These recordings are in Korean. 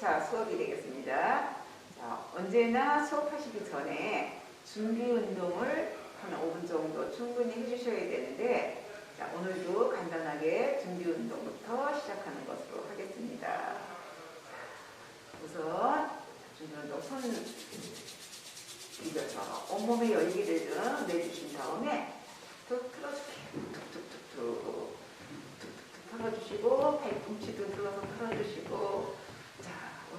1차 수업이 되겠습니다. 자, 언제나 수업하시기 전에 준비 운동을 한 5분 정도 충분히 해주셔야 되는데 자, 오늘도 간단하게 준비 운동부터 시작하는 것으로 하겠습니다. 우선 준비 운동 손 비벼서 온몸의 열기를 좀 내주신 다음에 툭 틀어줄게요. 툭툭툭툭 툭툭툭 털어주시고 팔꿈치도 들어서 털어주시고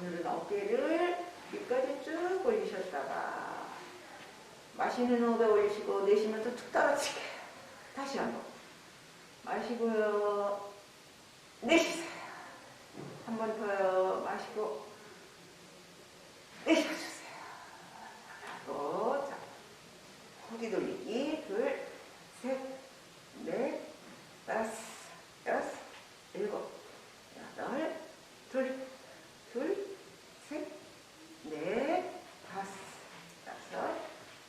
오늘은 어깨를 위까지 쭉 올리셨다가 마시는 호흡에 올리시고 내쉬면서 툭 떨어지게. 다시 한번. 마시고요. 내쉬세요. 한 번 더요 마시고 내쉬어주세요. 하고 자 호기 돌리기. 둘 셋, 넷, 다섯, 여섯, 일곱, 여덟, 둘, 둘, 셋, 넷, 다섯, 다섯,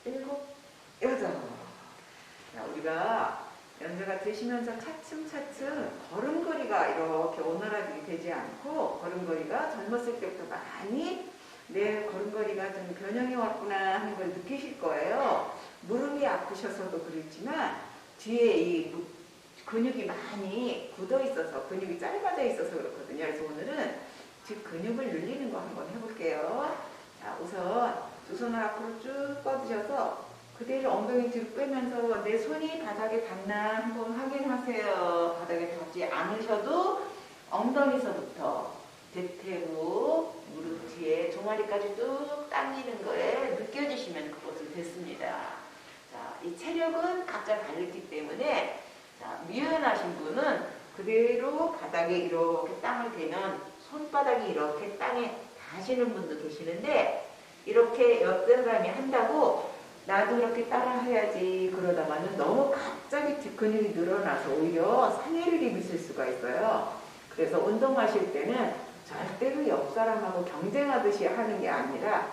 일곱, 여덟. 자, 우리가 연세가 드시면서 차츰차츰 걸음걸이가 이렇게 원활하게 되지 않고 걸음걸이가 젊었을 때부터 많이 내 걸음걸이가 좀 변형이 왔구나 하는 걸 느끼실 거예요. 무릎이 아프셔서도 그렇지만 뒤에 이 무- 근육이 많이 굳어 있어서 근육이 짧아져 있어서 그렇거든요. 그래서 오늘은 즉 근육을 늘리는 거 한번 해볼게요. 자, 우선 두 손을 앞으로 쭉 뻗으셔서 그대로 엉덩이 뒤로 빼면서 내 손이 바닥에 닿나 한번 확인하세요. 바닥에 닿지 않으셔도 엉덩이서부터 대퇴로 무릎 뒤에 종아리까지 뚝 당기는 거에 느껴지시면 그것은 됐습니다. 자, 이 체력은 각자 다르기 때문에 자, 미연하신 분은 그대로 바닥에 이렇게 땅을 대면 손바닥이 이렇게 땅에 닿으시는 분도 계시는데 이렇게 옆 사람이 한다고 나도 이렇게 따라 해야지 그러다가는 너무 갑자기 뒷근육이 늘어나서 오히려 상해를 입으실 수가 있어요. 그래서 운동하실 때는 절대로 옆 사람하고 경쟁하듯이 하는 게 아니라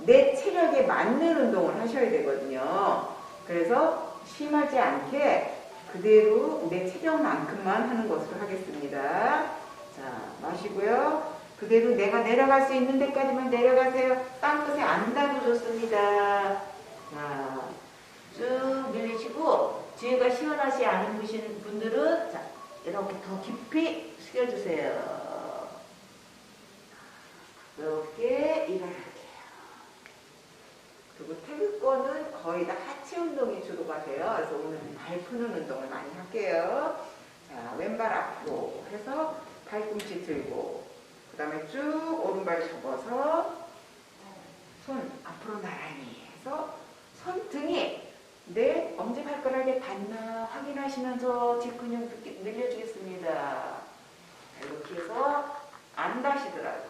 내 체력에 맞는 운동을 하셔야 되거든요. 그래서 심하지 않게 그대로 내 체력만큼만 하는 것으로 하겠습니다. 자, 마시고요. 그대로 내가 내려갈 수 있는 데까지만 내려가세요. 딴 곳에 안 닿아도 좋습니다. 자, 쭉 밀리시고 뒤에가 시원하지 않은 분들은 자, 이렇게 더 깊이 숙여주세요. 이렇게 일어날게요. 그리고 태극권은 거의 다 하체 운동이 주로가 돼요. 그래서 오늘은 발 푸는 운동을 많이 할게요. 자, 왼발 앞으로 해서 팔꿈치 들고, 그 다음에 쭉 오른발 접어서 손 앞으로 나란히 해서 손등이 내 엄지 발가락에 닿나 확인하시면서 뒷근육 늘- 늘려주겠습니다. 이렇게 해서 안 닿으시더라도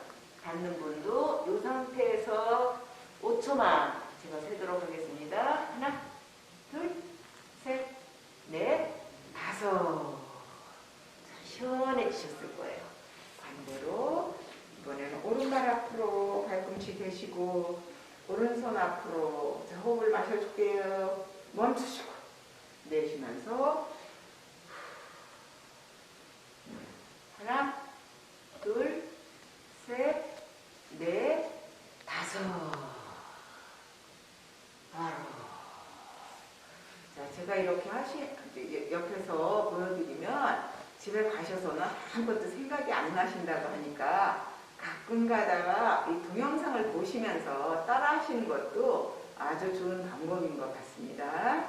닿는 분도 이 상태에서 5초만 제가 세도록 하겠습니다. 하나, 둘, 셋, 넷, 다섯. 자, 시원해지셨을 거예요. 반대로 이번에는 오른발 앞으로 발꿈치 대시고 오른손 앞으로 자, 호흡을 마셔줄게요. 멈추시고 내쉬면서 하나, 둘, 셋, 넷, 다섯. 바로. 자, 제가 이렇게 하시, 옆에서 보여드리면 집에 가셔서는 아무것도 생각이 안 나신다고 하니까 가끔 가다가 이 동영상을 보시면서 따라 하시는 것도 아주 좋은 방법인 것 같습니다.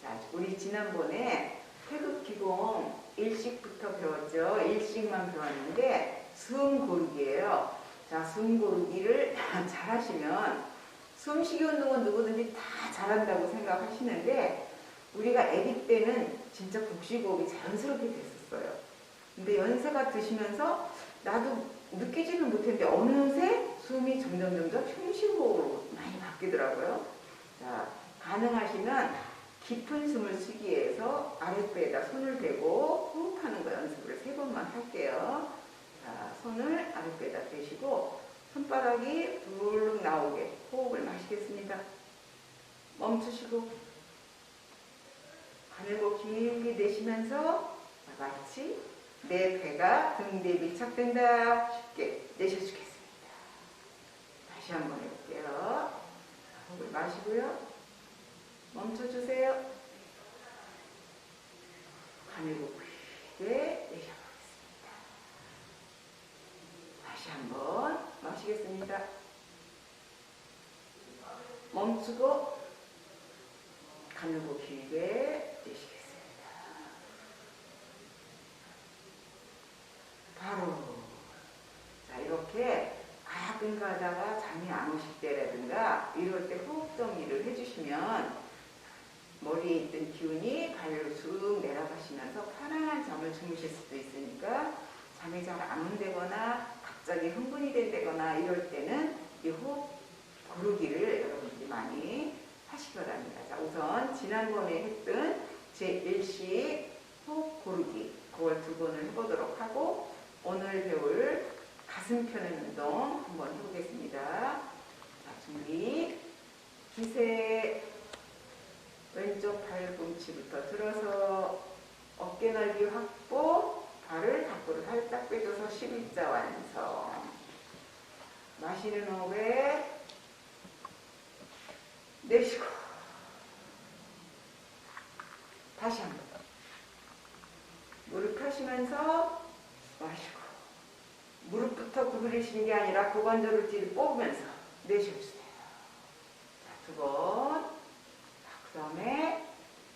자, 우리 지난번에 태극기공 일식부터 배웠죠. 일식만 배웠는데 숨 고르기예요. 자, 숨 고르기를 잘 하시면 숨쉬기 운동은 누구든지 다 잘한다고 생각하시는데 우리가 아기 때는 진짜 복식호흡이 자연스럽게 됐었어요. 근데 연세가 드시면서 나도 느끼지는 못했는데 어느새 숨이 점점 점점 숨쉬호흡으로 많이 바뀌더라고요. 자, 가능하시면 깊은 숨을 쉬기 위해서 아랫배에다 손을 대고 호흡하는 거 연습을 세 번만 할게요. 자, 손을 아랫배에다 대시고 손바닥이 불룩 나오게 호흡을 마시겠습니다. 멈추시고 가늘고 길게 내쉬면서 다 같이 내 배가 등 뒤에 밀착된다. 쉽게 내쉬어주겠습니다. 다시 한번 해볼게요. 호흡을 마시고요. 멈춰주세요. 가늘고 크게 내쉬어보겠습니다. 다시 한번 마시겠습니다. 멈추고 가늘고 길게 내쉬겠습니다. 바로 자 이렇게 가끔 가다가 잠이 안 오실 때라든가 이럴 때 호흡 정리를 해주시면 머리에 있던 기운이 발로 쑥 내려가시면서 편안한 잠을 주무실 수도 있으니까 잠이 잘 안 온다거나 갑자기 흥분이 된다거나 이럴 때는 이 호흡 고르기를 여러분들이 많이 하시기 바랍니다. 자, 우선 지난번에 했던 제1식 호흡 고르기 그걸 두 번을 해보도록 하고 오늘 배울 가슴 펴는 운동 한번 해보겠습니다. 자, 준비. 기세 왼쪽 발꿈치부터 들어서 어깨 넓이 확보 발을 밖으로 살짝 빼줘서 11자 완성. 마시는 호흡에 내쉬고 다시 한번 무릎 펴시면서 마시고 무릎부터 구부리시는 게 아니라 고관절을 뒤로 뽑으면서 내쉬어주세요. 자, 두 번. 그 다음에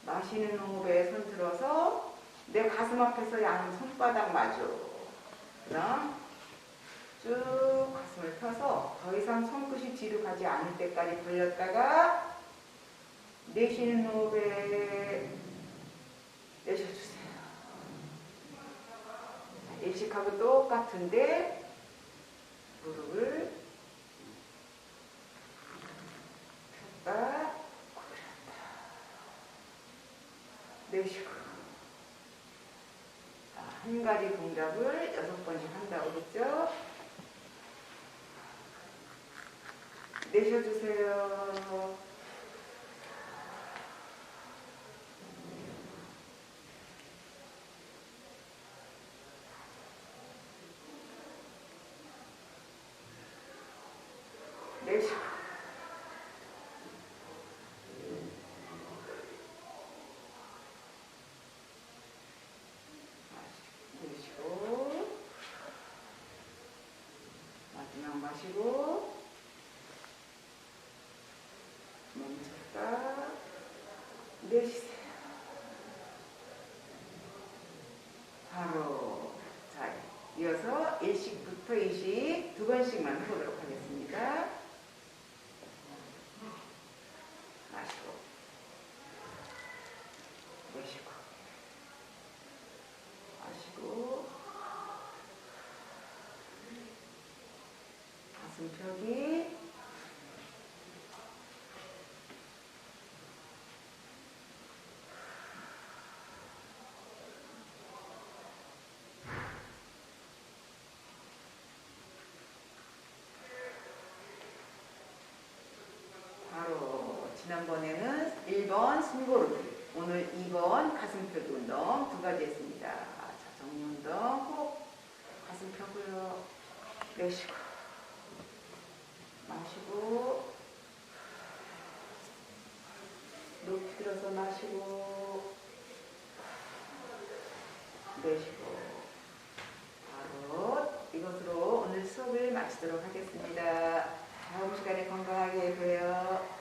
마시는 호흡에 손 들어서 내 가슴 앞에서 양 손바닥 마주. 그 다음 쭉 가슴을 펴서 더 이상 손끝이 뒤로 가지 않을 때까지 벌렸다가 내쉬는 호흡에 내쉬어주세요. 일식하고 똑같은데 무릎을 폈다 구부렸다 내쉬고 자, 한 가지 동작을 여섯 번씩 한다고 했죠? 내쉬어주세요. 내쉬고 내쉬고 마시고. 멈췄다. 내쉬세요. 바로 자 이어서 일식부터 이식 두 번씩만 해보도록 하겠습니다 마시고 내쉬고 마시고 펴기 바로 지난번에는 1번 숨고르기 오늘 2번 가슴 펴기 운동 두 가지 했습니다. 자, 정리 운동 호흡 가슴 펴고요. 내쉬고 마시고 높이 들어서 마시고 내쉬고 바로 이것으로 오늘 수업을 마치도록 하겠습니다. 다음 시간에 건강하게 뵈요.